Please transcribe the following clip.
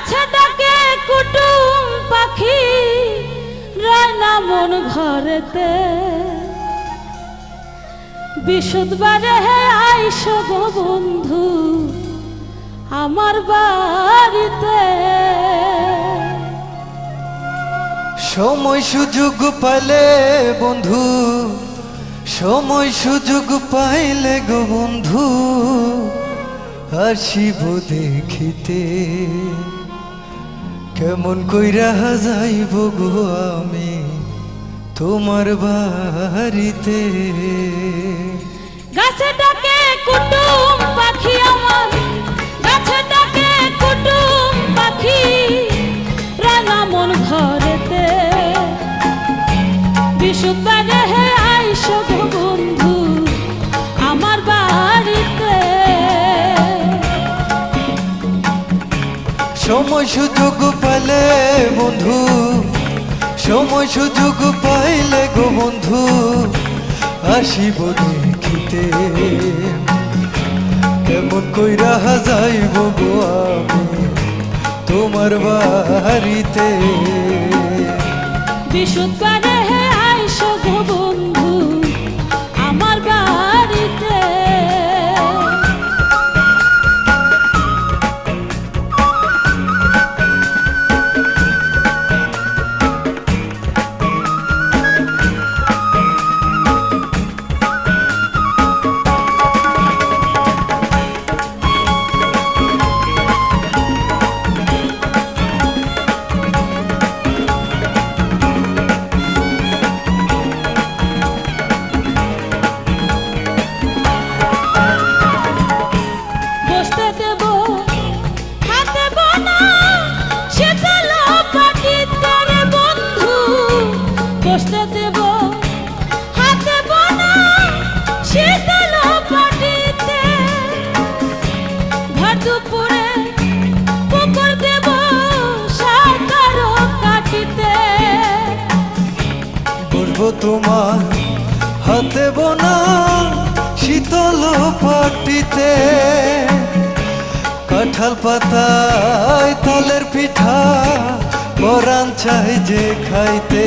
গাছে ডাকে কুটুম পাখি রায়না মন ঘরেতে বিশুদ্ধবারে হে আইস বন্ধু, আমার বাড়িতে। সময় সুযোগ পাইলে বন্ধু, সময় সুযোগ পাইলে গো বন্ধু, আসিব দেখিতে। কেমন কইরা যাইব গো আমি তোমার বাড়িতে? গাছে ডাকে কুটুম পাখি আমার গাছে ডাকে কুটুম পাখি, রাঙা মন ঘরেতে। বিশুদ্ধবারে সময় সুযোগ পাইলে বন্ধু, সময় সুযোগ পাইলে গো বন্ধু, আসিব দেখিতে। কেমন কইরা যাইব গো আমি তোমার বাড়িতে? বিশুদ্ধবারে তোমার হাতে বোনা শীতল পাটিতে। কাঁঠাল পাতায় তালের পিঠা পরাণ চাই যে খাইতে।